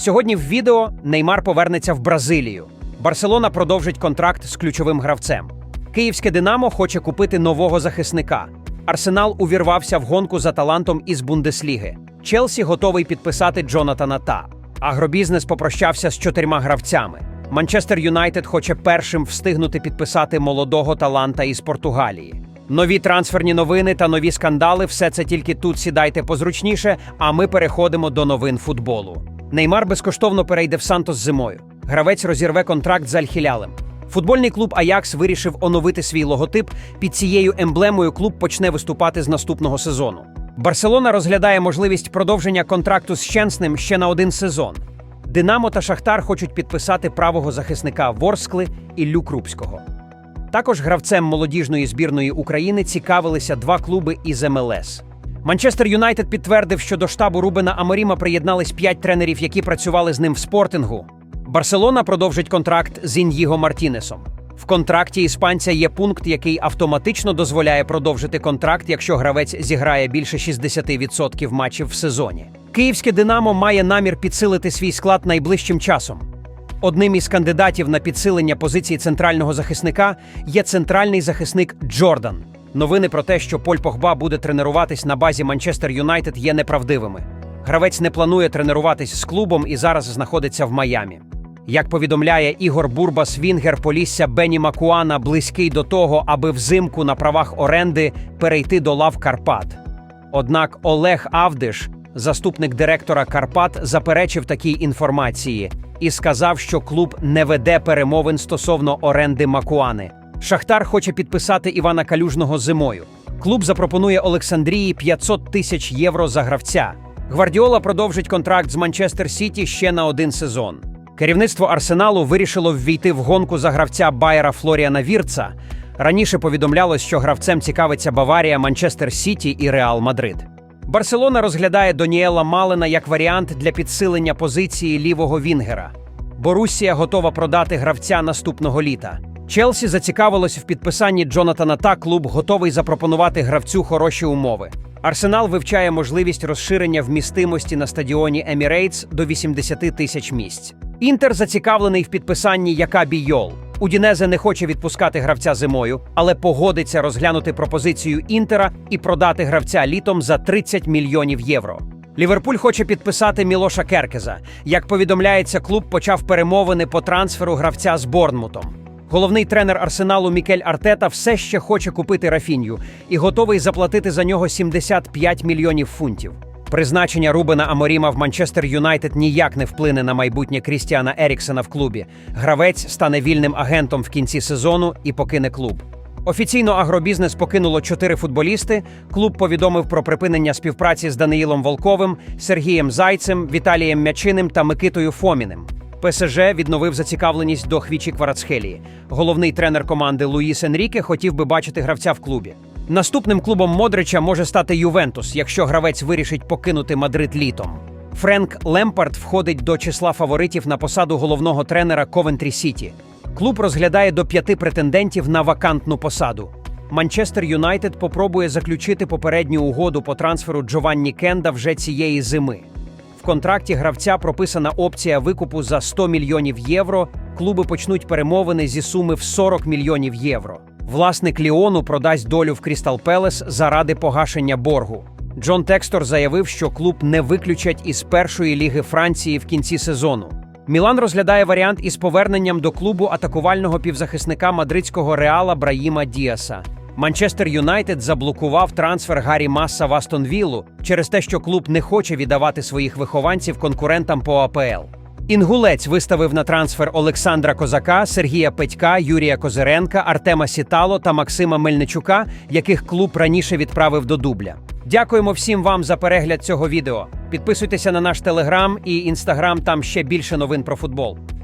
Сьогодні в відео Неймар повернеться в Бразилію. Барселона продовжить контракт з ключовим гравцем. Київське Динамо хоче купити нового захисника. Арсенал увірвався в гонку за талантом із Бундесліги. Челсі готовий підписати Джонатана Та. Агробізнес попрощався з чотирма гравцями. Манчестер Юнайтед хоче першим встигнути підписати молодого таланта із Португалії. Нові трансферні новини та нові скандали все це тільки тут сідайте позручніше, а ми переходимо до новин футболу. Неймар безкоштовно перейде в Сантос зимою. Гравець розірве контракт з Альхілялем. Футбольний клуб Аякс вирішив оновити свій логотип. Під цією емблемою клуб почне виступати з наступного сезону. Барселона розглядає можливість продовження контракту з Щенсним ще на один сезон. Динамо та Шахтар хочуть підписати правого захисника Ворскли Іллю Крупського. Також гравцем молодіжної збірної України цікавилися два клуби із МЛС. Манчестер Юнайтед підтвердив, що до штабу Рубена Аморіма приєднались п'ять тренерів, які працювали з ним в спортингу. Барселона продовжить контракт з Ін'їго Мартінесом. В контракті іспанця є пункт, який автоматично дозволяє продовжити контракт, якщо гравець зіграє більше 60% матчів в сезоні. Київське Динамо має намір підсилити свій склад найближчим часом. Одним із кандидатів на підсилення позиції центрального захисника є центральний захисник Джордан. Новини про те, що Поль Погба буде тренуватись на базі Манчестер Юнайтед, є неправдивими. Гравець не планує тренуватись з клубом і зараз знаходиться в Майамі. Як повідомляє Ігор Бурбас, Вінгер Полісся Бені Макуана близький до того, аби взимку на правах оренди перейти до лав Карпат. Однак Олег Авдиш, заступник директора Карпат, заперечив такій інформації і сказав, що клуб не веде перемовин стосовно оренди Макуани. Шахтар хоче підписати Івана Калюжного зимою. Клуб запропонує Олександрії 500 тисяч євро за гравця. Гвардіола продовжить контракт з Манчестер Сіті ще на один сезон. Керівництво Арсеналу вирішило ввійти в гонку за гравця Байера Флоріана Вірца. Раніше повідомлялось, що гравцем цікавиться Баварія, Манчестер Сіті і Реал Мадрид. Барселона розглядає Доніела Малена як варіант для підсилення позиції лівого Вінгера. Борусія готова продати гравця наступного літа. Челсі зацікавилось в підписанні Джонатана Та. Клуб готовий запропонувати гравцю хороші умови. Арсенал вивчає можливість розширення вмістимості на стадіоні Емірейтс до 80 тисяч місць. Інтер зацікавлений в підписанні Якабі Йол. Удінезе не хоче відпускати гравця зимою, але погодиться розглянути пропозицію Інтера і продати гравця літом за 30 мільйонів євро. Ліверпуль хоче підписати Мілоша Керкеза. Як повідомляється, клуб почав перемовини по трансферу гравця з Борнмутом. Головний тренер Арсеналу Мікель Артета все ще хоче купити Рафінью і готовий заплатити за нього 75 мільйонів фунтів. Призначення Рубена Аморіма в Манчестер Юнайтед ніяк не вплине на майбутнє Крістіана Еріксена в клубі. Гравець стане вільним агентом в кінці сезону і покине клуб. Офіційно агробізнес покинуло чотири футболісти. Клуб повідомив про припинення співпраці з Даниїлом Волковим, Сергієм Зайцем, Віталієм Мячиним та Микитою Фоміним. ПСЖ відновив зацікавленість до Хвічі Кварацхелії. Головний тренер команди Луїс Енріке хотів би бачити гравця в клубі. Наступним клубом Модрича може стати Ювентус, якщо гравець вирішить покинути Мадрид літом. Френк Лемпард входить до числа фаворитів на посаду головного тренера Ковентрі Сіті. Клуб розглядає до п'яти претендентів на вакантну посаду. Манчестер Юнайтед попробує заключити попередню угоду по трансферу Джованні Кенда вже цієї зими. Контракті гравця прописана опція викупу за 100 мільйонів євро. Клуби почнуть перемовини зі суми в 40 мільйонів євро. Власник Ліону продасть долю в Крістал Пелес заради погашення боргу. Джон Текстор заявив, що клуб не виключать із першої ліги Франції в кінці сезону. Мілан розглядає варіант із поверненням до клубу атакувального півзахисника мадридського реала Браїма Діаса. Манчестер Юнайтед заблокував трансфер Гаррі Масса в Астон Віллу через те, що клуб не хоче віддавати своїх вихованців конкурентам по АПЛ. Інгулець виставив на трансфер Олександра Козака, Сергія Петька, Юрія Козиренка, Артема Сітало та Максима Мельничука, яких клуб раніше відправив до дубля. Дякуємо всім вам за перегляд цього відео. Підписуйтеся на наш телеграм і інстаграм, там ще більше новин про футбол.